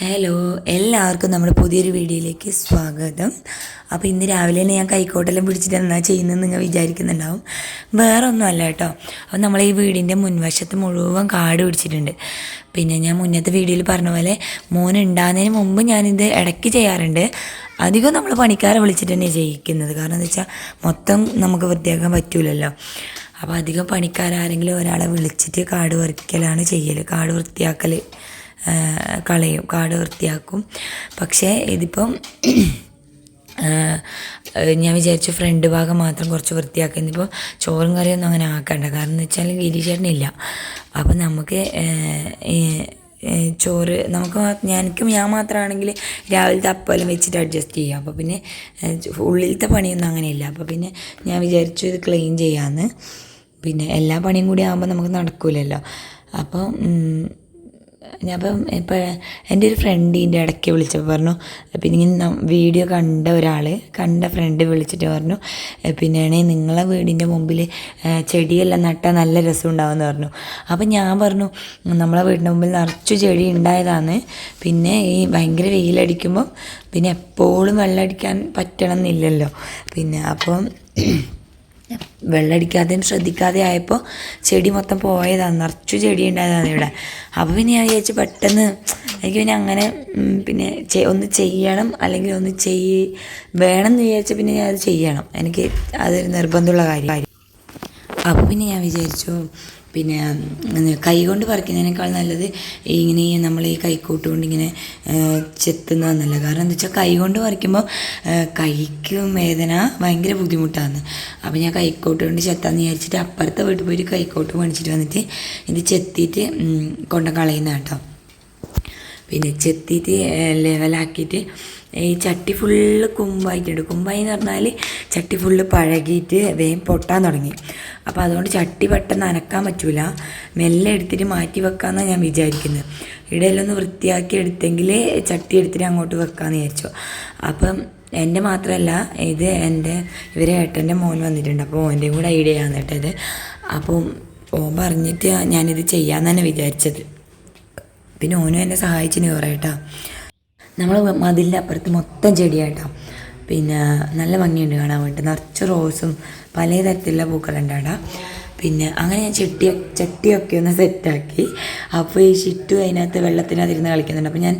Hello എല്ലാവർക്കും നമ്മുടെ പുതിയൊരു വീഡിയോയിലേക്ക് സ്വാഗതം. അപ്പോൾ ഇന്ന് രാവിലെ തന്നെ ഞാൻ കൈക്കോട്ടെല്ലാം പിടിച്ചിട്ട് എന്നാ ചെയ്യുന്നത് നിങ്ങൾ വിചാരിക്കുന്നുണ്ടാവും. വേറെ ഒന്നുമല്ല കേട്ടോ. അപ്പോൾ നമ്മൾ ഈ വീടിന്റെ മുൻവശത്ത് മുഴുവൻ കാട് പിടിച്ചിട്ടുണ്ട്. പിന്നെ ഞാൻ മുന്നത്തെ വീഡിയോയിൽ പറഞ്ഞ പോലെ മോൻ ഉണ്ടാകുന്നതിന് മുമ്പ് ഞാനിത് ഇടയ്ക്ക് ചെയ്യാറുണ്ട്. അധികം നമ്മൾ പണിക്കാരെ വിളിച്ചിട്ട് തന്നെ ചെയ്യിക്കുന്നത്. കാരണം എന്താ വെച്ചാൽ മൊത്തം നമുക്ക് വൃത്തിയാക്കാൻ പറ്റൂലല്ലോ. അപ്പോൾ അധികം പണിക്കാരാരെങ്കിലും ഒരാളെ വിളിച്ചിട്ട് കാട് വൃത്തിക്കലാണ് ചെയ്യൽ കാട് വൃത്തിയാക്കൽ കളയും കാട് വൃത്തിയാക്കും. പക്ഷേ ഇതിപ്പം ഞാൻ വിചാരിച്ചു ഫ്രണ്ട് ഭാഗം മാത്രം കുറച്ച് വൃത്തിയാക്കുക ഇന്നിപ്പോൾ ചോറും കറിയൊന്നും അങ്ങനെ ആക്കണ്ട. കാരണം എന്ന് വെച്ചാൽ ഗിരീശേട്ടനില്ല അപ്പം നമുക്ക് ചോറ് നമുക്ക് മാ- ഞാനിക്കും ഞാൻ മാത്രമാണെങ്കിൽ രാവിലത്തെ അപ്പമെല്ലാം വെച്ചിട്ട് അഡ്ജസ്റ്റ് ചെയ്യാം. അപ്പോൾ പിന്നെ ഉള്ളിലത്തെ പണിയൊന്നും അങ്ങനെയില്ല. അപ്പോൾ പിന്നെ ഞാൻ വിചാരിച്ചു ഇത് ക്ലീൻ ചെയ്യാമെന്ന് പിന്നെ എല്ലാ പണിയും കൂടി ആകുമ്പോൾ നമുക്ക് നടക്കില്ലല്ലോ അപ്പം അപ്പം ഇപ്പോൾ എന്റെ ഒരു ഫ്രണ്ടിന്റെ ഇടയ്ക്ക് വിളിച്ചപ്പോൾ പറഞ്ഞു പിന്നെ ഇങ്ങനെ വീഡിയോ കണ്ട ഒരാൾ കണ്ട ഫ്രണ്ട് വിളിച്ചിട്ട് പറഞ്ഞു "ഏ, പിന്നെയാണെ നിങ്ങളെ വീടിന്റെ മുമ്പിൽ ചെടിയെല്ലാം നട്ടാൽ നല്ല രസം ഉണ്ടാവുമെന്ന് പറഞ്ഞു. അപ്പം ഞാൻ പറഞ്ഞു നമ്മളെ വീടിന്റെ മുമ്പിൽ നിറച്ചു ചെടി ഉണ്ടായതാണ്. പിന്നെ ഈ ഭയങ്കര വെയിലടിക്കുമ്പോൾ പിന്നെ എപ്പോഴും വെള്ളം അടിക്കാൻ പറ്റണം എന്നില്ലല്ലോ പിന്നെ അപ്പം വെള്ളമടിക്കാതെയും ശ്രദ്ധിക്കാതെ ആയപ്പോൾ ചെടി മൊത്തം പോയതാണ് നിറച്ചു ചെടി ഉണ്ടായതാണ് ഇവിടെ. അപ്പോൾ പിന്നെ ഞാൻ വിചാരിച്ചു പെട്ടെന്ന് എനിക്ക് പിന്നെ അങ്ങനെ പിന്നെ ഒന്ന് ചെയ്യണം അല്ലെങ്കിൽ ഒന്ന് ചെയ് വേണം എന്ന് വിചാരിച്ച പിന്നെ ഞാൻ അത് ചെയ്യണം. എനിക്ക് അതൊരു നിർബന്ധമുള്ള കാര്യം അപ്പോൾ പിന്നെ ഞാൻ വിചാരിച്ചു പിന്നെ കൈ കൊണ്ട് പറിക്കുന്നതിനേക്കാൾ നല്ലത് ഇങ്ങനെ നമ്മൾ ഈ കൈക്കോട്ട് കൊണ്ട് ഇങ്ങനെ ചെത്തുന്നതെന്നല്ല കാരണം എന്താ വെച്ചാൽ കൈ കൊണ്ട് പറിക്കുമ്പോൾ കൈക്കും വേദന ഭയങ്കര ബുദ്ധിമുട്ടാണ് അപ്പോൾ ഞാൻ കൈക്കോട്ട് കൊണ്ട് ചെത്താന്ന് വിചാരിച്ചിട്ട് അപ്പുറത്തെ വീട്ടിൽ പോയിട്ട് കൈക്കോട്ട് മേടിച്ചിട്ട് വന്നിട്ട് ഇത് ചെത്തിയിട്ട് കൊണ്ട് കളയുന്ന കേട്ടോ പിന്നെ ചെത്തിയിട്ട് ലെവലാക്കിയിട്ട് ഈ ചട്ടി ഫുള്ള് കുമ്പായിട്ടുണ്ട് കുമ്പായി എന്ന് പറഞ്ഞാൽ ചട്ടി ഫുള്ള് പഴകിയിട്ട് വേഗം പൊട്ടാൻ തുടങ്ങി. അപ്പോൾ അതുകൊണ്ട് ചട്ടി പെട്ടെന്ന് അനക്കാൻ പറ്റൂല. മെല്ലെ എടുത്തിട്ട് മാറ്റി വെക്കാമെന്നാണ് ഞാൻ വിചാരിക്കുന്നത് ഇടയിലൊന്ന് ഒന്ന് വൃത്തിയാക്കി എടുത്തെങ്കിൽ ചട്ടി എടുത്തിട്ട് അങ്ങോട്ട് വെക്കാമെന്ന് വിചാരിച്ചു. അപ്പം എന്റെ മാത്രമല്ല ഇത് എന്റെ ഇവരെ ഏട്ടന്റെ മോൻ വന്നിട്ടുണ്ട്. അപ്പോൾ ഓന്റെയും കൂടെ ഐഡിയ ആണ് കേട്ടത്. അപ്പോൾ അപ്പം ഓൻ പറഞ്ഞിട്ട് ഞാനിത് ചെയ്യാമെന്നാണ് വിചാരിച്ചത്. പിന്നെ ഓനും എന്നെ സഹായിച്ചിന് കുറേ കേട്ടോ. നമ്മൾ മതിലിന്റെ അപ്പുറത്ത് മൊത്തം ചെടിയാട്ടോ പിന്നെ നല്ല ഭംഗിയുണ്ട് കാണാൻ വേണ്ടി. നിറച്ച് റോസും പല തരത്തിലുള്ള പൂക്കളുണ്ട് പിന്നെ അങ്ങനെ ഞാൻ ചെട്ടി ചട്ടിയൊക്കെ ഒന്ന് സെറ്റാക്കി. അപ്പോൾ ഈ ഷിറ്റു അതിനകത്ത് വെള്ളത്തിനകത്തിരുന്ന് കളിക്കുന്നുണ്ട്. അപ്പോൾ ഞാൻ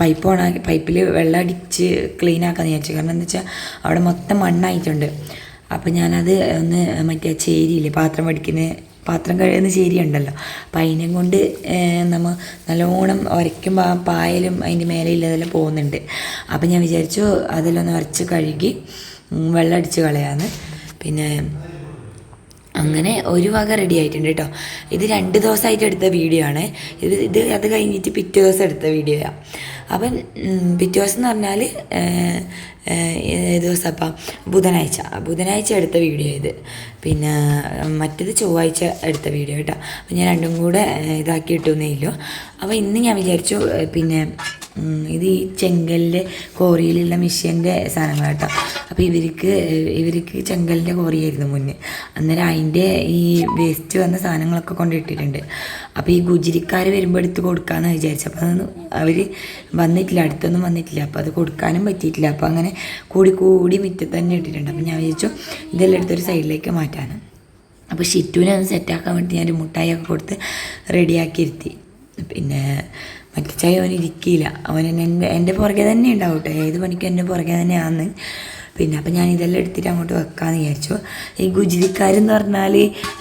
പൈപ്പ് ഓണാക്കി പൈപ്പിൽ വെള്ളം അടിച്ച് ക്ലീൻ ആക്കാമെന്ന് വിചാരിച്ചു. കാരണം എന്താ വെച്ചാൽ അവിടെ മൊത്തം മണ്ണായിട്ടുണ്ട്. അപ്പോൾ ഞാനത് ഒന്ന് മറ്റേ ചേരിയില്ലേ പാത്രം വടിക്കുന്ന പാത്രം കഴുകുന്ന ചേരി ഉണ്ടല്ലോ. അപ്പം അതിനെയും കൊണ്ട് നമ്മൾ നല്ലോണം ഉരയ്ക്കുമ്പോൾ ആ പായലും അതിന്റെ മേലെ ഇല്ലതെല്ലാം പോകുന്നുണ്ട്. അപ്പം ഞാൻ വിചാരിച്ചു അതിലൊന്ന് ഉരച്ച് കഴുകി വെള്ളം അടിച്ച് കളയാന്ന്. പിന്നെ അങ്ങനെ ഒരു വക റെഡി ആയിട്ടുണ്ട് കേട്ടോ. ഇത് രണ്ട് ദിവസമായിട്ട് എടുത്ത വീഡിയോ ആണ്. ഇത് ഇത് അത് കഴിഞ്ഞിട്ട് പിറ്റേ ദിവസം എടുത്ത വീഡിയോ അപ്പം പിറ്റേ ദിവസം എന്ന് പറഞ്ഞാൽ ദിവസം അപ്പം ബുധനാഴ്ച. ബുധനാഴ്ച എടുത്ത വീഡിയോ ഇത്. പിന്നെ മറ്റേത് ചൊവ്വാഴ്ച എടുത്ത വീഡിയോ കേട്ടോ. അപ്പം ഞാൻ രണ്ടും കൂടെ ഇതാക്കി ഇട്ടുന്നേ ഇല്ലോ അപ്പോൾ ഇന്ന് ഞാൻ വിചാരിച്ചു പിന്നെ ഇത് ഈ ചെങ്കലിന്റെ കോറിയിലുള്ള മിഷ്യന്റെ സാധനങ്ങൾ കേട്ടോ. അപ്പോൾ ഇവർക്ക് ഇവർക്ക് ചെങ്കലിന്റെ കോറിയായിരുന്നു മുന്നേ. അന്നേരം അതിന്റെ ഈ വേസ്റ്റ് വന്ന സാധനങ്ങളൊക്കെ കൊണ്ടിട്ടിട്ടുണ്ട് അപ്പോൾ ഈ ഗുജിരിക്കാർ വരുമ്പോൾ എടുത്ത് കൊടുക്കാമെന്ന് വിചാരിച്ചു. അപ്പോൾ അതൊന്നും അവർ വന്നിട്ടില്ല അടുത്തൊന്നും വന്നിട്ടില്ല. അപ്പോൾ അത് കൊടുക്കാനും പറ്റിയിട്ടില്ല. അപ്പോൾ അങ്ങനെ കൂടി കൂടി മുറ്റത്ത് തന്നെ ഇട്ടിട്ടുണ്ട്. അപ്പോൾ ഞാൻ വിചാരിച്ചു ഇതെല്ലാം എടുത്തൊരു സൈഡിലേക്ക് മാറ്റാനും അപ്പോൾ ഷിറ്റുവിനെ ഒന്ന് സെറ്റാക്കാൻ വേണ്ടി ഞാൻ ഒരു മുട്ടായി ഒക്കെ കൊടുത്ത് റെഡിയാക്കി ഇരുത്തി. പിന്നെ മറ്റേ ചായ അവൻ ഇരിക്കില്ല അവൻ എന്റെ എന്റെ പുറകെ തന്നെ ഉണ്ടാവും കേട്ടോ. ഏത് പണിക്കും എന്റെ പുറകെ തന്നെയാണ് പിന്നെ അപ്പം ഞാൻ ഇതെല്ലാം എടുത്തിട്ട് അങ്ങോട്ട് വെക്കാമെന്ന് വിചാരിച്ചു. ഈ ഗുജിരിക്കാരെന്ന് പറഞ്ഞാൽ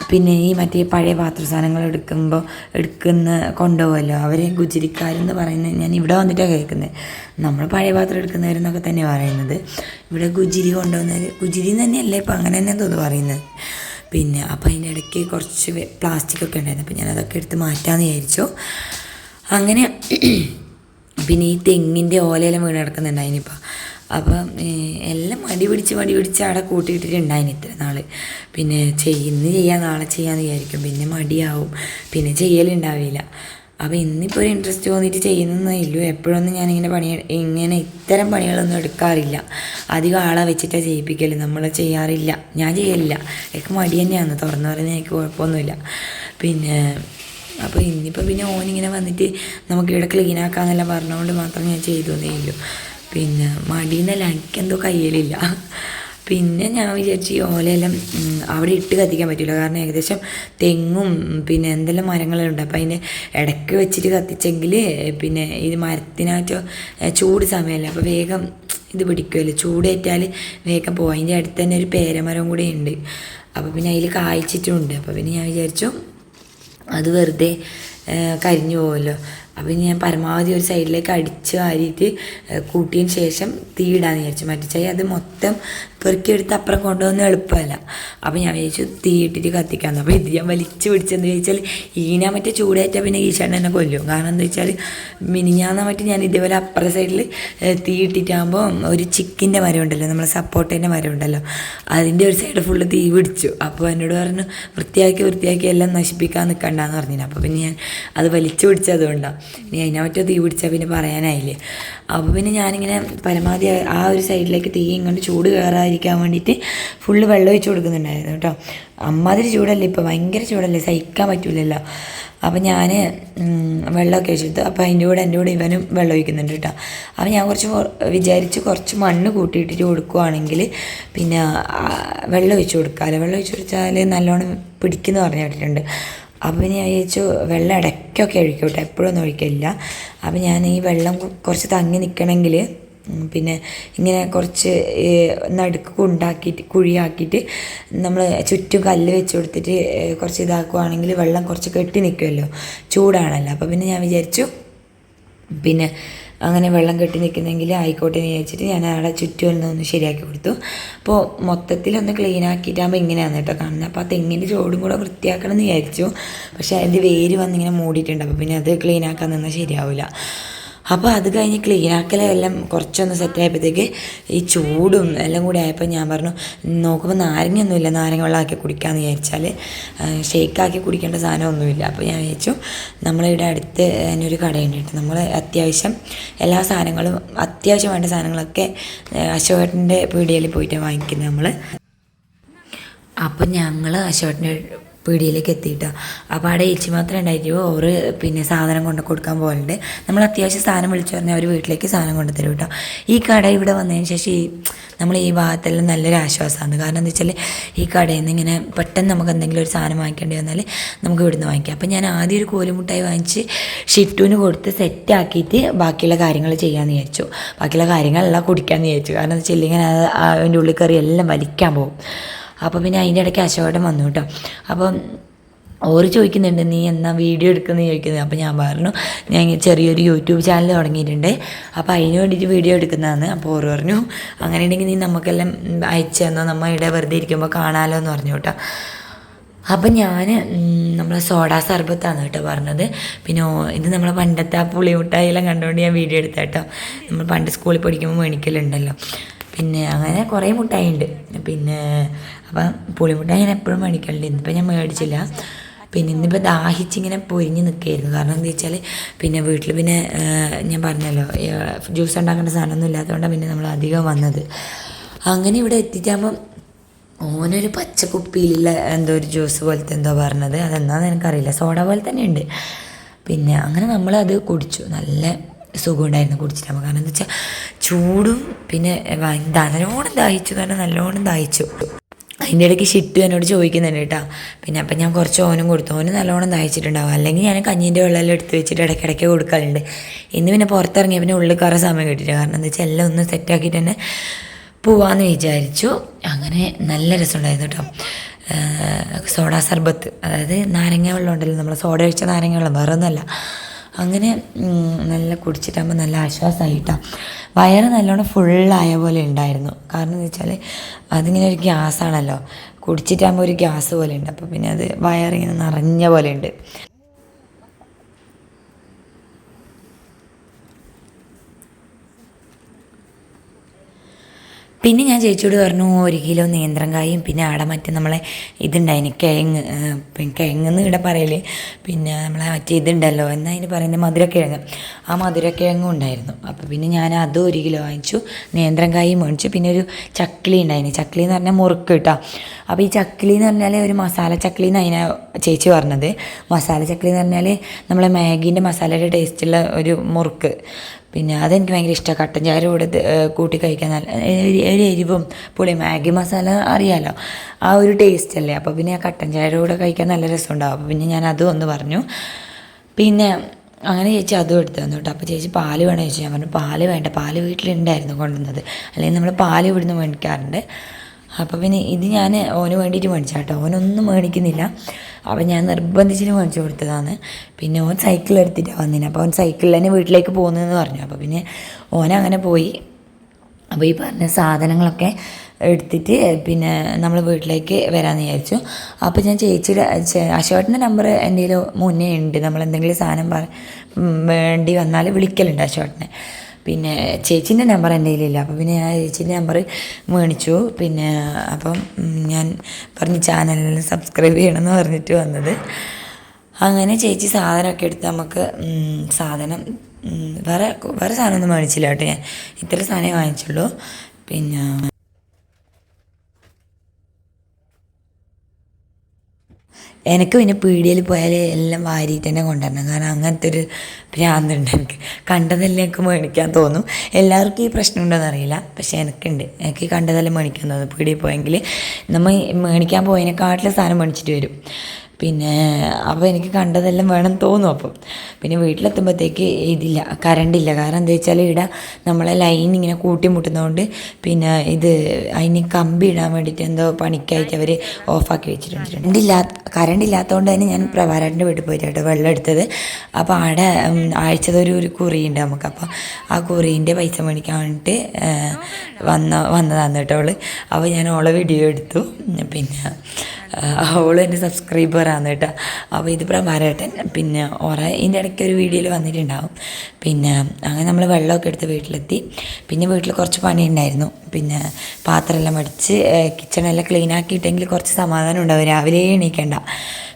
പിന്നെ ഈ മറ്റേ പഴയ പാത്ര സാധനങ്ങൾ എടുക്കുമ്പോൾ എടുക്കുന്ന കൊണ്ടുപോകുമല്ലോ അവർ ഗുജിരിക്കാരെന്ന് പറയുന്നത് ഞാൻ ഇവിടെ വന്നിട്ടാണ് കേൾക്കുന്നത്. നമ്മൾ പഴയ പാത്രം എടുക്കുന്നവരെന്നൊക്കെ തന്നെ പറയുന്നത്. ഇവിടെ ഗുജിരി കൊണ്ടുവന്നവർ ഗുജിരി തന്നെയല്ലേ ഇപ്പം അങ്ങനെ തന്നെ തോന്നുന്നു പറയുന്നത്. പിന്നെ അപ്പോൾ അതിന്റെ ഇടയ്ക്ക് കുറച്ച് പ്ലാസ്റ്റിക് ഒക്കെ ഉണ്ടായിരുന്നു. അപ്പോൾ ഞാൻ അതൊക്കെ എടുത്ത് മാറ്റാമെന്ന് വിചാരിച്ചു. അങ്ങനെ പിന്നെ ഈ തെങ്ങിന്റെ ഓലയെല്ലാം വീണ് കിടക്കുന്നുണ്ടായിനിപ്പോൾ അപ്പം മടി പിടിച്ച് മടി പിടിച്ച് അവിടെ കൂട്ടിയിട്ടിട്ടുണ്ടായിന് ഇത്ര നാൾ പിന്നെ ചെയ്യുന്ന ചെയ്യാം നാളെ ചെയ്യാമെന്ന് വിചാരിക്കും. പിന്നെ മടിയാവും. പിന്നെ ചെയ്യലുണ്ടാവില്ല. അപ്പോൾ ഇന്നിപ്പോൾ ഒരു ഇൻട്രസ്റ്റ് തോന്നിയിട്ട് ചെയ്യുന്നൊന്നുമില്ലു എപ്പോഴൊന്നും ഞാനിങ്ങനെ പണി ഇങ്ങനെ ഇത്തരം പണികളൊന്നും എടുക്കാറില്ല. അധികം ആളെ വെച്ചിട്ടാണ് ചെയ്യിപ്പിക്കൽ നമ്മൾ ചെയ്യാറില്ല. ഞാൻ ചെയ്യലില്ല. എനിക്ക് മടി തന്നെയാണ്. തുറന്നു പറയുന്നത് എനിക്ക് കുഴപ്പമൊന്നുമില്ല. പിന്നെ അപ്പോൾ ഇന്നിപ്പോൾ പിന്നെ ഓനിങ്ങനെ വന്നിട്ട് നമുക്ക് ഇവിടെ ക്ലീൻ ആക്കാന്നെല്ലാം പറഞ്ഞുകൊണ്ട് മാത്രം ഞാൻ ചെയ്തു എന്നേ പിന്നെ മടിയെന്നല്ല എനിക്കെന്തോ കയ്യിലില്ല. പിന്നെ ഞാൻ വിചാരിച്ചു ഈ ഓലയെല്ലാം അവിടെ ഇട്ട് കത്തിക്കാൻ പറ്റില്ല കാരണം ഏകദേശം തെങ്ങും പിന്നെ എന്തെല്ലാം മരങ്ങളുണ്ട് അപ്പോൾ അതിന്റെ ഇടയ്ക്ക് വെച്ചിട്ട് കത്തിച്ചെങ്കിൽ പിന്നെ ഇത് മരത്തിനാറ്റോ ചൂട് സമയമല്ലേ. അപ്പോൾ വേഗം ഇത് പിടിക്കുമല്ലോ ചൂടേറ്റാൽ വേഗം പോകും അതിന്റെ അടുത്ത് തന്നെ ഒരു പേരമരം കൂടെ ഉണ്ട്. അപ്പോൾ പിന്നെ അതിൽ കായ്ച്ചിട്ടുമുണ്ട് അപ്പോൾ പിന്നെ ഞാൻ വിചാരിച്ചു അത് വെറുതെ കരിഞ്ഞു പോകുമല്ലോ അപ്പോൾ ഇനി ഞാൻ പരമാവധി ഒരു സൈഡിലേക്ക് അടിച്ച് വാരിയിട്ട് കൂട്ടിയതിന് ശേഷം തീയിടാന്ന് വിചാരിച്ചു. മറ്റേ അത് മൊത്തം പെറുക്കിയെടുത്ത് അപ്പുറം കൊണ്ടുവന്ന് എളുപ്പമല്ല. അപ്പോൾ ഞാൻ വിചാരിച്ചു തീ ഇട്ടിട്ട് കത്തിക്കാമെന്ന് അപ്പോൾ ഇത് ഞാൻ വലിച്ചു പിടിച്ചെന്ന് ചോദിച്ചാൽ ഈന മറ്റേ ചൂടേറ്റാൽ പിന്നെ ഈശാണ്ട് എന്നെ കൊല്ലും. കാരണം എന്താ വെച്ചാൽ മിനിഞ്ഞാന്ന മറ്റേ ഞാൻ ഇതേപോലെ അപ്പുറ സൈഡിൽ തീ ഇട്ടിട്ടാകുമ്പോൾ ഒരു ചിക്കിന്റെ മരം ഉണ്ടല്ലോ നമ്മളെ സപ്പോർട്ടേന്റെ മരം ഉണ്ടല്ലോ. അതിന്റെ ഒരു സൈഡ് ഫുള്ള് തീ പിടിച്ചു. അപ്പോൾ എന്നോട് പറഞ്ഞു വൃത്തിയാക്കി വൃത്തിയാക്കി എല്ലാം നശിപ്പിക്കാൻ നിൽക്കണ്ടെന്ന് പറഞ്ഞു അപ്പോൾ പിന്നെ ഞാൻ അത് വലിച്ചു പിടിച്ചതുകൊണ്ടാണ് ഇനി അതിനെ തീ പിടിച്ചാൽ പിന്നെ പറയാനായില്ലേ. അപ്പോൾ പിന്നെ ഞാനിങ്ങനെ പരമാവധി ആ ഒരു സൈഡിലേക്ക് തീ ഇങ്ങോട്ട് ചൂട് കയറാതിരിക്കാൻ വേണ്ടിയിട്ട് ഫുള്ള് വെള്ളം ഒഴിച്ച് കൊടുക്കുന്നുണ്ടായിരുന്നു കേട്ടോ. അമ്മാതിരി ചൂടല്ലേ ഇപ്പോൾ ഭയങ്കര ചൂടല്ലേ സഹിക്കാൻ പറ്റില്ലല്ലോ അപ്പം ഞാൻ വെള്ളമൊക്കെ ഒഴിച്ചെടുത്തു അപ്പോൾ അതിന്റെ കൂടെ എന്റെ കൂടെ ഇവനും വെള്ളം ഒഴിക്കുന്നുണ്ട് കേട്ടോ. അപ്പം ഞാൻ കുറച്ച് വിചാരിച്ച് കുറച്ച് മണ്ണ് കൂട്ടിയിട്ടിട്ട് കൊടുക്കുവാണെങ്കിൽ പിന്നെ വെള്ളം ഒഴിച്ച് കൊടുക്കാമല്ലോ വെള്ളം ഒഴിച്ച് കൊടുത്താൽ നല്ലോണം പിടിക്കുന്നു പറഞ്ഞു കേട്ടിട്ടുണ്ട്. അപ്പോൾ ഞാൻ വിചാരിച്ചു വെള്ളം ഇടയ്ക്കൊക്കെ ഒഴിക്കട്ടെ എപ്പോഴൊന്നും ഒഴിക്കില്ല അപ്പോൾ ഞാൻ ഈ വെള്ളം കുറച്ച് തങ്ങി നിൽക്കണമെങ്കിൽ പിന്നെ ഇങ്ങനെ കുറച്ച് നടുക്ക് കുണ്ടാക്കിയിട്ട് കുഴിയാക്കിയിട്ട് നമ്മൾ ചുറ്റും കല്ല് വെച്ച് കൊടുത്തിട്ട് കുറച്ച് ഇതാക്കുവാണെങ്കിൽ വെള്ളം കുറച്ച് കെട്ടി നിൽക്കുമല്ലോ ചൂടാണല്ലോ. അപ്പോൾ പിന്നെ ഞാൻ വിചാരിച്ചു പിന്നെ അങ്ങനെ വെള്ളം കെട്ടി നിൽക്കുന്നെങ്കിൽ ആയിക്കോട്ടെ എന്ന് വിചാരിച്ചിട്ട് ഞാൻ അവിടെ ചുറ്റും ഒന്ന് ശരിയാക്കി കൊടുത്തു. അപ്പോൾ മൊത്തത്തിലൊന്ന് ക്ലീൻ ആക്കിയിട്ടാകുമ്പോൾ ഇങ്ങനെയാണ് കേട്ടോ കാണുന്നത് അപ്പോൾ ആ തെങ്ങിന്റെ ചോടും കൂടെ വൃത്തിയാക്കണം എന്ന് വിചാരിച്ചു. പക്ഷേ അതിന്റെ വേര് വന്നിങ്ങനെ മൂടിയിട്ടുണ്ട്. അപ്പോൾ പിന്നെ അത് ക്ലീൻ ആക്കാൻ നിന്നാൽ ശരിയാവില്ല. അപ്പോൾ അത് കഴിഞ്ഞ് ക്ലീൻ ആക്കലെല്ലാം കുറച്ചൊന്ന് സെറ്റ് ആയപ്പോഴത്തേക്ക് ഈ ചൂടും എല്ലാം കൂടി ആയപ്പോൾ ഞാൻ പറഞ്ഞു നോക്കുമ്പോൾ നാരങ്ങയൊന്നുമില്ല നാരങ്ങ വെള്ളമാക്കി കുടിക്കാമെന്ന് വിചാരിച്ചാൽ ഷേക്കാക്കി കുടിക്കേണ്ട സാധനമൊന്നുമില്ല. അപ്പോൾ ഞാൻ വിചാരിച്ചു നമ്മളിവിടെ അടുത്ത് തന്നെ ഒരു കടയുണ്ട് കേട്ടോ. നമ്മൾ അത്യാവശ്യം എല്ലാ സാധനങ്ങളും അത്യാവശ്യം വേണ്ട സാധനങ്ങളൊക്കെ അശോകേട്ടന്റെ പീടികയിൽ പോയിട്ട് വാങ്ങിക്കുന്നത് നമ്മൾ അപ്പം ഞങ്ങൾ അശോകന്റെ പീടികയിലേക്ക് എത്തിയിട്ടോ. അപ്പോൾ അവിടെ ഏച്ചി മാത്രമേ ഉണ്ടായിട്ടുള്ളൂ. ഓറ് പിന്നെ സാധനം കൊണ്ട് കൊടുക്കാൻ പോലുണ്ട് നമ്മൾ അത്യാവശ്യം സാധനം വിളിച്ചു പറഞ്ഞാൽ അവർ വീട്ടിലേക്ക് സാധനം കൊണ്ട് തരും കേട്ടോ. ഈ കട ഇവിടെ വന്നതിന് ശേഷം ഈ നമ്മൾ ഈ ഭാഗത്തെല്ലാം നല്ലൊരു ആശ്വാസമാണ്. കാരണം എന്താ വെച്ചാൽ ഈ കടയിൽ നിന്ന് ഇങ്ങനെ പെട്ടെന്ന് നമുക്ക് എന്തെങ്കിലും ഒരു സാധനം വാങ്ങിക്കേണ്ടി വന്നാൽ നമുക്ക് ഇവിടുന്ന് വാങ്ങിക്കാം. അപ്പോൾ ഞാൻ ആദ്യം ഒരു കോലുമുട്ടായി വാങ്ങിച്ച് ഷിറ്റുവിന് കൊടുത്ത് സെറ്റാക്കിയിട്ട് ബാക്കിയുള്ള കാര്യങ്ങൾ ചെയ്യാമെന്ന് വിചാരിച്ചു. ബാക്കിയുള്ള കാര്യങ്ങളെല്ലാം കുടിക്കാമെന്ന് വിചാരിച്ചു. കാരണം എന്താ വെച്ചാൽ ഇങ്ങനെ അത് അതിന്റെ ഉള്ളിൽ കയറി എല്ലാം വലിക്കാൻ പോകും. അപ്പോൾ പിന്നെ അതിന്റെ ഇടയ്ക്ക് അശോകടം വന്നു കേട്ടോ. അപ്പം ഓര് ചോദിക്കുന്നുണ്ട് നീ എന്നാ വീഡിയോ എടുക്കുന്നത് ചോദിക്കുന്നത് അപ്പോൾ ഞാൻ പറഞ്ഞു ഞാൻ ചെറിയൊരു യൂട്യൂബ് ചാനൽ തുടങ്ങിയിട്ടുണ്ട്. അപ്പോൾ അതിന് വേണ്ടിയിട്ട് വീഡിയോ എടുക്കുന്നതാണ്. അപ്പോൾ ഓറ് പറഞ്ഞു അങ്ങനെ ഉണ്ടെങ്കിൽ നീ നമുക്കെല്ലാം അയച്ചു തന്നോ? നമ്മ ഇവിടെ വെറുതെ ഇരിക്കുമ്പോൾ കാണാമല്ലോ എന്ന് പറഞ്ഞു കേട്ടോ. അപ്പം ഞാൻ നമ്മളെ സോഡാ സർബത്താണ് കേട്ടോ പറഞ്ഞത്. പിന്നെ ഇത് നമ്മളെ പണ്ടത്തെ ആ പുളി മുട്ടായെല്ലാം കണ്ടുകൊണ്ട് ഞാൻ വീഡിയോ എടുത്ത കേട്ടോ. നമ്മൾ പണ്ട് സ്കൂളിൽ പഠിക്കുമ്പോൾ മേണിക്കലുണ്ടല്ലോ പിന്നെ അങ്ങനെ കുറേ മുട്ടായി ഉണ്ട് പിന്നെ അപ്പം പുളിമുട്ടായി ഞാൻ എപ്പോഴും മേടിക്കലുണ്ട് ഇന്നിപ്പോൾ ഞാൻ മേടിച്ചില്ല. പിന്നെ ഇന്നിപ്പോൾ ദാഹിച്ചിങ്ങനെ പൊരിഞ്ഞ് നിൽക്കുകയായിരുന്നു കാരണം എന്താ വെച്ചാൽ പിന്നെ വീട്ടിൽ പിന്നെ ഞാൻ പറഞ്ഞല്ലോ ജ്യൂസ് ഉണ്ടാക്കേണ്ട സാധനമൊന്നും ഇല്ലാത്തതുകൊണ്ടാണ് പിന്നെ നമ്മൾ അധികം വന്നത്. അങ്ങനെ ഇവിടെ എത്തിയിട്ടാകുമ്പം ഓനൊരു പച്ച കുപ്പിയിലുള്ള എന്തോ ഒരു ജ്യൂസ് പോലത്തെ എന്തോ പറഞ്ഞത്. അതെന്താന്ന് എനിക്കറിയില്ല. സോഡ പോലെ തന്നെ ഉണ്ട് പിന്നെ അങ്ങനെ നമ്മളത് കുടിച്ചു. നല്ല സുഖമുണ്ടായിരുന്നു കുടിച്ചിട്ടാകുമ്പോൾ കാരണം എന്താ വെച്ചാൽ ചൂടും പിന്നെ നല്ലോണം ദാഹിച്ചു. കാരണം നല്ലോണം ദാഹിച്ചു. അതിന്റെ ഇടയ്ക്ക് ഷിട്ടു എന്നോട് ചോദിക്കുന്നുണ്ട് കേട്ടോ. പിന്നെ അപ്പം ഞാൻ കുറച്ച് ഓനും കൊടുത്തു. ഓന് നല്ലോണം ദാഹിച്ചിട്ടുണ്ടാവും. അല്ലെങ്കിൽ ഞാൻ കഞ്ഞീന്റെ വെള്ളമെല്ലാം എടുത്ത് വെച്ചിട്ട് ഇടയ്ക്കിടയ്ക്ക് കൊടുക്കാറുണ്ട്. ഇന്ന് പിന്നെ പുറത്തിറങ്ങിയ പിന്നെ ഉള്ളിൽ കയറാൻ സമയം കിട്ടിയില്ല. കാരണം എന്താ വെച്ചാൽ എല്ലാം ഒന്ന് സെറ്റാക്കിയിട്ട് തന്നെ പോവാന്ന് വിചാരിച്ചു. അങ്ങനെ നല്ല രസമുണ്ടായിരുന്നു കേട്ടോ. സോഡ സർബത്ത്. അതായത് നാരങ്ങ വെള്ളം ഉണ്ടല്ലോ. നമ്മൾ സോഡ ഒഴിച്ച നാരങ്ങ വെള്ളം. വേറെ ഒന്നുമല്ല അങ്ങനെ നല്ല കുടിച്ചിട്ടാകുമ്പോൾ നല്ല ആശ്വാസമായിട്ടാ വയറ് നല്ലോണം ഫുള്ളായ പോലെ ഉണ്ടായിരുന്നു. കാരണം എന്ന് വെച്ചാൽ അതിങ്ങനെ ഒരു ഗ്യാസാണല്ലോ. കുടിച്ചിട്ടാകുമ്പോൾ ഒരു ഗ്യാസ് പോലെ ഉണ്ട്. അപ്പോൾ പിന്നെ അത് വയറിങ്ങനെ നിറഞ്ഞ പോലെ ഉണ്ട്. പിന്നെ ഞാൻ ചേച്ചിയോട് പറഞ്ഞു ഒരു കിലോ നേന്ത്രങ്കായും പിന്നെ ആടെ മറ്റേ നമ്മളെ ഇതുണ്ടായിന് കിഴങ്ങ് കിഴങ്ങെന്ന് ഇവിടെ പറയൽ. പിന്നെ നമ്മളെ മറ്റേ ഇതുണ്ടല്ലോ എന്നാ അതിന് പറയുന്നത് മധുരക്കിഴങ്ങ്. ആ മധുരക്കിഴങ്ങും ഉണ്ടായിരുന്നു. അപ്പോൾ പിന്നെ ഞാൻ അതും ഒരു കിലോ വാങ്ങിച്ചു നേന്ത്രങ്കായും മേടിച്ചു. പിന്നെ ഒരു ചക്കിളി ഉണ്ടായിന്. ചക്കിളി എന്ന് പറഞ്ഞാൽ മുറുക്ക് കേട്ടോ അപ്പോൾ ഈ ചക്കിളി എന്ന് പറഞ്ഞാൽ ഒരു മസാല ചക്കിളി എന്ന് അതിനെ ചേച്ചി പറഞ്ഞത്. മസാല ചക്കിളി എന്ന് പറഞ്ഞാൽ നമ്മളെ മാഗീന്റെ മസാലയുടെ ടേസ്റ്റുള്ള ഒരു മുറുക്ക്. പിന്നെ അതെനിക്ക് ഭയങ്കര ഇഷ്ടമാണ് കട്ടൻ ചായ കൂടെ കൂട്ടി കഴിക്കാൻ നല്ല ഒരു എരിവും പുളി മാഗി മസാല അറിയാലോ. ആ ഒരു ടേസ്റ്റ് അല്ലേ? അപ്പോൾ പിന്നെ ആ കട്ടൻ ചായയുടെ കൂടെ കഴിക്കാൻ നല്ല രസമുണ്ടാവും. അപ്പോൾ പിന്നെ ഞാൻ അതും ഒന്ന് പറഞ്ഞു. പിന്നെ അങ്ങനെ ചേച്ചി അതും എടുത്തു തന്നു കേട്ടോ. അപ്പോൾ ചേച്ചി പാൽ വേണം ചോദിച്ചു. ഞാൻ പറഞ്ഞു പാൽ വേണ്ട. പാൽ വീട്ടിലുണ്ടായിരുന്നു കൊണ്ടുവന്നത്. അല്ലെങ്കിൽ നമ്മൾ പാൽ ഇവിടുന്ന് മേടിക്കാറുണ്ട്. അപ്പോൾ പിന്നെ ഇത് ഞാൻ ഓന് വേണ്ടിയിട്ട് മേടിച്ച കേട്ടോ ഓനൊന്നും മേടിക്കുന്നില്ല. അപ്പോൾ ഞാൻ നിർബന്ധിച്ചിട്ട് മേടിച്ചു കൊടുത്തതാണ്. പിന്നെ ഓൻ സൈക്കിൾ എടുത്തിട്ടാണ് വന്നിന്. അപ്പോൾ ഓൻ സൈക്കിളിൽ തന്നെ വീട്ടിലേക്ക് പോകുന്നതെന്ന് പറഞ്ഞു. അപ്പോൾ പിന്നെ ഓൻ അങ്ങനെ പോയി. അപ്പോൾ ഈ പറഞ്ഞ സാധനങ്ങളൊക്കെ എടുത്തിട്ട് പിന്നെ നമ്മൾ വീട്ടിലേക്ക് വരാമെന്ന് വിചാരിച്ചു. അപ്പോൾ ഞാൻ ചേച്ചിയുടെ അശോട്ടിന്റെ നമ്പർ എന്റെ മുന്നേ ഉണ്ട്. നമ്മൾ എന്തെങ്കിലും സാധനം പറ വേണ്ടി വന്നാൽ വിളിക്കലുണ്ട് അശോട്ടനെ പിന്നെ ചേച്ചീന്റെ നമ്പർ എന്റെ കയ്യിലില്ല. അപ്പോൾ പിന്നെ ഞാൻ ചേച്ചീന്റെ നമ്പർ മേടിച്ചു. പിന്നെ അപ്പം ഞാൻ പറഞ്ഞു ചാനലിൽ സബ്സ്ക്രൈബ് ചെയ്യണമെന്ന് പറഞ്ഞിട്ട് വന്നത്. അങ്ങനെ ചേച്ചി സാധനമൊക്കെ എടുത്ത് നമുക്ക് സാധനം വേറെ വേറെ സാധനമൊന്നും മേടിച്ചില്ല കേട്ടോ ഞാൻ. ഇത്ര സാധനമേ വാങ്ങിച്ചുള്ളൂ. പിന്നെ എനിക്ക് പിന്നെ പീടികയിൽ പോയാൽ എല്ലാം വാരിയിട്ട് തന്നെ കൊണ്ടുവരണം. കാരണം അങ്ങനത്തെ ഒരു ഭ്രാന്തുണ്ട് എനിക്ക്. കണ്ടതെല്ലാം എനിക്ക് മേടിക്കാൻ തോന്നും. എല്ലാവർക്കും ഈ പ്രശ്നം ഉണ്ടോയെന്ന് അറിയില്ല. പക്ഷേ എനിക്കുണ്ട്. എനിക്ക് കണ്ടതെല്ലാം മേടിക്കാൻ തോന്നും പീടികയിൽ പോയെങ്കിൽ നമ്മൾ മേടിക്കാൻ പോയതിനെക്കാട്ടിലും സാധനം മേടിച്ചിട്ട് വരും. പിന്നെ അപ്പോൾ എനിക്ക് കണ്ടതെല്ലാം വേണം തോന്നും അപ്പം. പിന്നെ വീട്ടിലെത്തുമ്പോഴത്തേക്ക് ഇതില്ല കറണ്ടില്ല കാരണം എന്താ വെച്ചാൽ ഇവിടെ നമ്മളെ ലൈൻ ഇങ്ങനെ കൂട്ടിമുട്ടുന്നതുകൊണ്ട് പിന്നെ ഇത് അതിന് കമ്പി ഇടാൻ വേണ്ടിയിട്ട് എന്തോ പണിക്കായിട്ട് അവർ ഓഫാക്കി വെച്ചിട്ടുണ്ട്. കറണ്ടില്ലാ കറണ്ട് ഇല്ലാത്തതുകൊണ്ട് തന്നെ ഞാൻ പ്രഭാരാട്ടിന്റെ വീട്ടിൽ പോയിട്ടാട്ടോ വെള്ളം എടുത്തത്. അപ്പോൾ അവിടെ ആഴ്ചതൊരു ഒരു കുറിയുണ്ട് നമുക്ക്. അപ്പോൾ ആ കുറീന്റെ പൈസ മേടിക്കാൻ വേണ്ടിയിട്ട് വന്ന വന്നതാണ് കേട്ടോ അവൾ അപ്പോൾ ഞാൻ ഓളെ വീഡിയോ എടുത്തു. പിന്നെ അവളും എന്റെ സബ്സ്ക്രൈബറാണ് കേട്ടോ. അപ്പോൾ ഇത് പ്രഭാരേട്ടൻ. പിന്നെ ഓറ ഇതിന്റെ ഇടയ്ക്ക് ഒരു വീഡിയോയിൽ വന്നിട്ടുണ്ടാവും. പിന്നെ അങ്ങനെ നമ്മൾ വെള്ളമൊക്കെ എടുത്ത് വീട്ടിലെത്തി. പിന്നെ വീട്ടിൽ കുറച്ച് പണി ഉണ്ടായിരുന്നു പിന്നെ പാത്രമെല്ലാം അടിച്ച് കിച്ചണെല്ലാം ക്ലീൻ ആക്കിയിട്ടെങ്കിൽ കുറച്ച് സമാധാനം ഉണ്ടാവും. രാവിലെ എണീക്കണ്ട.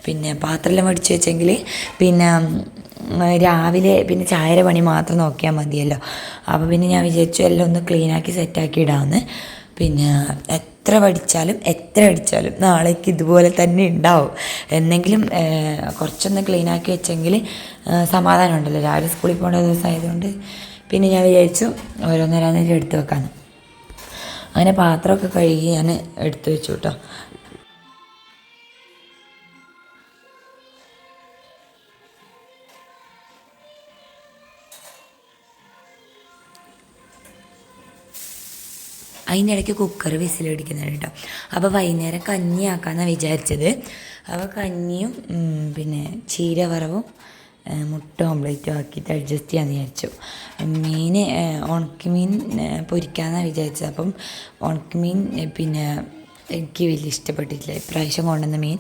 പിന്നെ പാത്രമെല്ലാം അടിച്ച് വെച്ചെങ്കിൽ പിന്നെ രാവിലെ പിന്നെ ചായയുടെ പണി മാത്രം നോക്കിയാൽ മതിയല്ലോ. അപ്പോൾ പിന്നെ ഞാൻ വിചാരിച്ചു എല്ലാം ഒന്ന് ക്ലീനാക്കി സെറ്റാക്കി ഇടാമെന്ന് പിന്നെ എത്ര പഠിച്ചാലും എത്ര അടിച്ചാലും നാളേക്ക് ഇതുപോലെ തന്നെ ഉണ്ടാവും. എന്നെങ്കിലും കുറച്ചൊന്ന് ക്ലീനാക്കി വെച്ചെങ്കിൽ സമാധാനം ഉണ്ടല്ലോ. രാവിലെ സ്കൂളിൽ പോകേണ്ട ദിവസം ആയതുകൊണ്ട് പിന്നെ ഞാൻ വിചാരിച്ചു ഓരോന്നോരോന്നേരം എടുത്ത് വെക്കാമെന്ന് അങ്ങനെ പാത്രമൊക്കെ കഴുകി ഞാൻ എടുത്തു വെച്ചു കേട്ടോ അതിന്റെ ഇടയ്ക്ക് കുക്കർ വിസിലടിക്കുന്നുണ്ട് കേട്ടോ. അപ്പോൾ വൈകുന്നേരം കഞ്ഞി ആക്കാമെന്നാണ് വിചാരിച്ചത്. അപ്പോൾ കഞ്ഞിയും പിന്നെ ചീര വറവും മുട്ട ഓംലേറ്റും ആക്കിയിട്ട് അഡ്ജസ്റ്റ് ചെയ്യാമെന്ന് വിചാരിച്ചു. മീൻ ഉണക്കമീൻ ഏ, പൊരിക്കാമെന്നാണ് വിചാരിച്ചത്. അപ്പം ഉണക്കമീൻ പിന്നെ എനിക്ക് വലിയ ഇഷ്ടപ്പെട്ടിട്ടില്ല. ഇപ്രാവശ്യം കൊണ്ടുവന്ന മീൻ.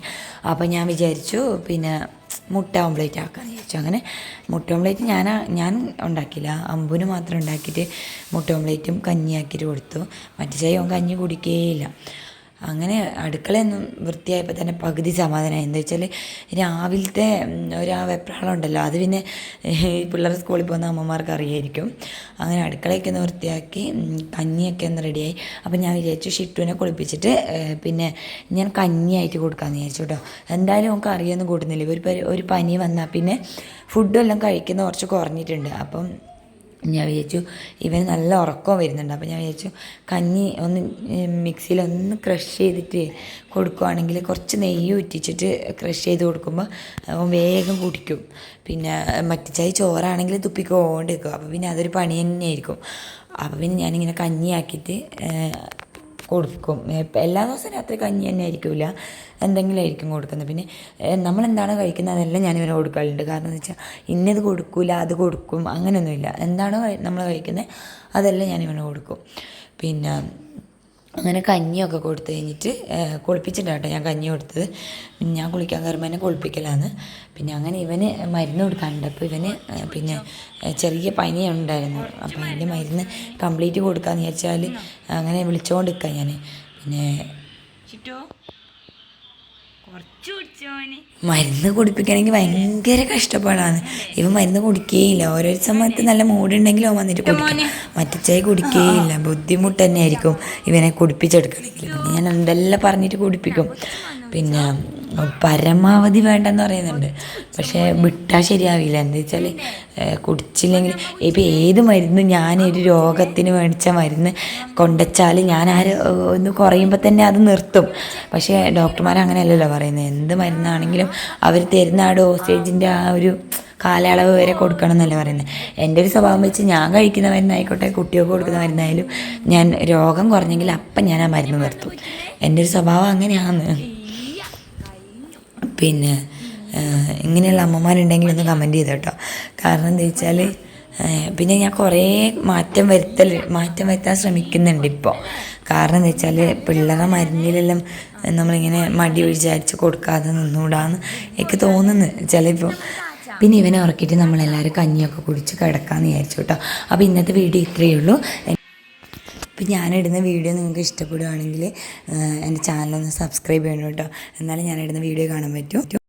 അപ്പോൾ ഞാൻ വിചാരിച്ചു പിന്നെ മുട്ട ഓംലേറ്റ് ആക്കാമെന്ന് ചോദിച്ചു അങ്ങനെ മുട്ട ഓംലേറ്റ് ഞാൻ ഞാൻ ഉണ്ടാക്കിയില്ല. അമ്പുന് മാത്രം ഉണ്ടാക്കിയിട്ട് മുട്ട ഓംലേറ്റും കഞ്ഞിയാക്കിയിട്ട് കൊടുത്തു. മറ്റു ചായ കഞ്ഞി കുടിക്കുകയില്ല അങ്ങനെ അടുക്കളയൊന്നും വൃത്തിയായപ്പോൾ തന്നെ പകുതി സമാധാനമായി എന്താ വെച്ചാൽ രാവിലത്തെ ഒരാ ആ വെപ്രാളം ഉണ്ടല്ലോ അത് പിന്നെ ഈ പിള്ളേർ സ്കൂളിൽ പോകുന്ന അമ്മമാർക്ക് അറിയായിരിക്കും. അങ്ങനെ അടുക്കളയൊക്കെ ഒന്ന് വൃത്തിയാക്കി കഞ്ഞിയൊക്കെ ഒന്ന് റെഡിയായി. അപ്പം ഞാൻ വിചാരിച്ചു ഷിട്ടുവിനെ കുളിപ്പിച്ചിട്ട് പിന്നെ ഞാൻ കഞ്ഞിയായിട്ട് കൊടുക്കാമെന്ന് വിചാരിച്ചു കേട്ടോ എന്തായാലും നമുക്ക് അറിയാമെന്ന് കൂട്ടുന്നില്ല. ഒരു ഒരു പനി വന്നാൽ പിന്നെ ഫുഡെല്ലാം കഴിക്കുന്ന കുറച്ച് കുറഞ്ഞിട്ടുണ്ട്. അപ്പം ഞാൻ വിചാരിച്ചു ഇവന് നല്ല ഉറക്കം വരുന്നുണ്ട്. അപ്പോൾ ഞാൻ വിചാരിച്ചു കഞ്ഞി ഒന്ന് മിക്സിയിൽ ഒന്ന് ക്രഷ് ചെയ്തിട്ട് കൊടുക്കുവാണെങ്കിൽ കുറച്ച് നെയ്യ് ഉറ്റിച്ചിട്ട് ക്രഷ് ചെയ്ത് കൊടുക്കുമ്പോൾ അവൻ വേഗം കുടിക്കും. പിന്നെ മറ്റു ചായ ചോറാണെങ്കിൽ തുപ്പിക്കോണ്ട് നിൽക്കും അപ്പോൾ പിന്നെ അതൊരു പണി തന്നെയായിരിക്കും. അപ്പോൾ പിന്നെ ഞാനിങ്ങനെ കഞ്ഞിയാക്കിയിട്ട് കൊടുക്കും. എല്ലാ ദിവസവും രാത്രി കഞ്ഞി തന്നെ ആയിരിക്കില്ല എന്തെങ്കിലും ആയിരിക്കും കൊടുക്കുന്നത്. പിന്നെ നമ്മൾ നമ്മളെന്താണോ കഴിക്കുന്നത് അതെല്ലാം ഇവന് കൊടുക്കാറുണ്ട്. കാരണം എന്ന് വെച്ചാൽ ഇന്നത് കൊടുക്കില്ല അത് കൊടുക്കും അങ്ങനെയൊന്നുമില്ല. എന്താണോ നമ്മൾ കഴിക്കുന്നത്? അതെല്ലാം ഞാൻ ഇവനെ കൊടുക്കും. പിന്നെ അങ്ങനെ കഞ്ഞിയൊക്കെ കൊടുത്തു കഴിഞ്ഞിട്ട് കുളിപ്പിച്ചിട്ടാട്ടെ ഞാൻ കഞ്ഞി കൊടുത്തത്. ഞാൻ കുളിക്കാൻ കയറുമ്പോൾ എന്നെ കുളിപ്പിക്കലാണ് പിന്നെ അങ്ങനെ ഇവന് മരുന്ന് കൊടുക്കാനുണ്ട്. അപ്പോൾ ഇവന് പിന്നെ ചെറിയ പനി ഉണ്ടായിരുന്നു അപ്പോൾ അതിന്റെ മരുന്ന് കംപ്ലീറ്റ് കൊടുക്കാമെന്ന് വിചാരിച്ചാൽ അങ്ങനെ വിളിച്ചുകൊണ്ട് ഞാൻ പിന്നെ മരുന്ന് കുടിപ്പിക്കണമെങ്കിൽ ഭയങ്കര കഷ്ടപ്പാടാണ്. ഇവ മരുന്ന് കുടിക്കുകയില്ല ഓരോ സമയത്ത് നല്ല മൂടുണ്ടെങ്കിലും അവൻ വന്നിട്ട് കുടിക്കും. മറ്റച്ചായി കുടിക്കുകയില്ല ബുദ്ധിമുട്ട് തന്നെയായിരിക്കും ഇവനെ കുടിപ്പിച്ചെടുക്കണമെങ്കിൽ ഞാൻ എന്തെല്ലാം പറഞ്ഞിട്ട് കുടിപ്പിക്കും. പിന്നെ പരമാവധി വേണ്ടെന്ന് പറയുന്നുണ്ട്. പക്ഷേ വിട്ടാൽ ശരിയാവില്ല. എന്താ വെച്ചാൽ കുടിച്ചില്ലെങ്കിൽ ഇപ്പം ഏത് മരുന്ന് ഞാനൊരു രോഗത്തിന് മേടിച്ച മരുന്ന് കൊണ്ടുവച്ചാൽ ഞാൻ ആര് ഒന്ന് കുറയുമ്പോൾ തന്നെ അത് നിർത്തും. പക്ഷേ ഡോക്ടർമാർ അങ്ങനെയല്ലല്ലോ പറയുന്നത്. എന്ത് മരുന്നാണെങ്കിലും അവർ തരുന്ന ആ ഡോസേജിന്റെ ആ ഒരു കാലയളവ് വരെ കൊടുക്കണം എന്നല്ലേ പറയുന്നത്. എന്റെ ഒരു സ്വഭാവം വെച്ച് ഞാൻ കഴിക്കുന്ന മരുന്നായിക്കോട്ടെ കുട്ടികൾക്ക് കൊടുക്കുന്ന മരുന്നായാലും ഞാൻ രോഗം കുറഞ്ഞെങ്കിൽ അപ്പം ഞാൻ ആ മരുന്ന് നിർത്തും. എന്റെ ഒരു സ്വഭാവം അങ്ങനെയാണ്. പിന്നെ ഇങ്ങനെയുള്ള അമ്മമാരുണ്ടെങ്കിൽ ഒന്ന് കമന്റ് ചെയ്ത് കേട്ടോ കാരണം എന്താ വെച്ചാൽ പിന്നെ ഞാൻ കുറേ മാറ്റം വരുത്തൽ മാറ്റം വരുത്താൻ ശ്രമിക്കുന്നുണ്ട് ഇപ്പോൾ കാരണം എന്താ വെച്ചാൽ പിള്ളേരെ മരുന്നിലെല്ലാം നമ്മളിങ്ങനെ മടി വിചാരിച്ച് കൊടുക്കാതെ നിന്നുകൂടാന്ന് എനിക്ക് തോന്നുന്നു. ചിലപ്പോൾ പിന്നെ ഇവനെ ഉറക്കിയിട്ട് നമ്മളെല്ലാവരും കഞ്ഞിയൊക്കെ കുടിച്ച് കിടക്കാമെന്ന് വിചാരിച്ചു കേട്ടോ അപ്പോൾ ഇന്നത്തെ വീഡിയോ ഇത്രയേ ഉള്ളൂ. അപ്പോൾ ഞാനിടുന്ന വീഡിയോ നിങ്ങൾക്ക് ഇഷ്ടപ്പെടുകയാണെങ്കിൽ എന്റെ ചാനലൊന്ന് സബ്സ്ക്രൈബ് ചെയ്യണം കേട്ടോ. എന്നാലും ഞാനിടുന്ന വീഡിയോ കാണാൻ പറ്റും.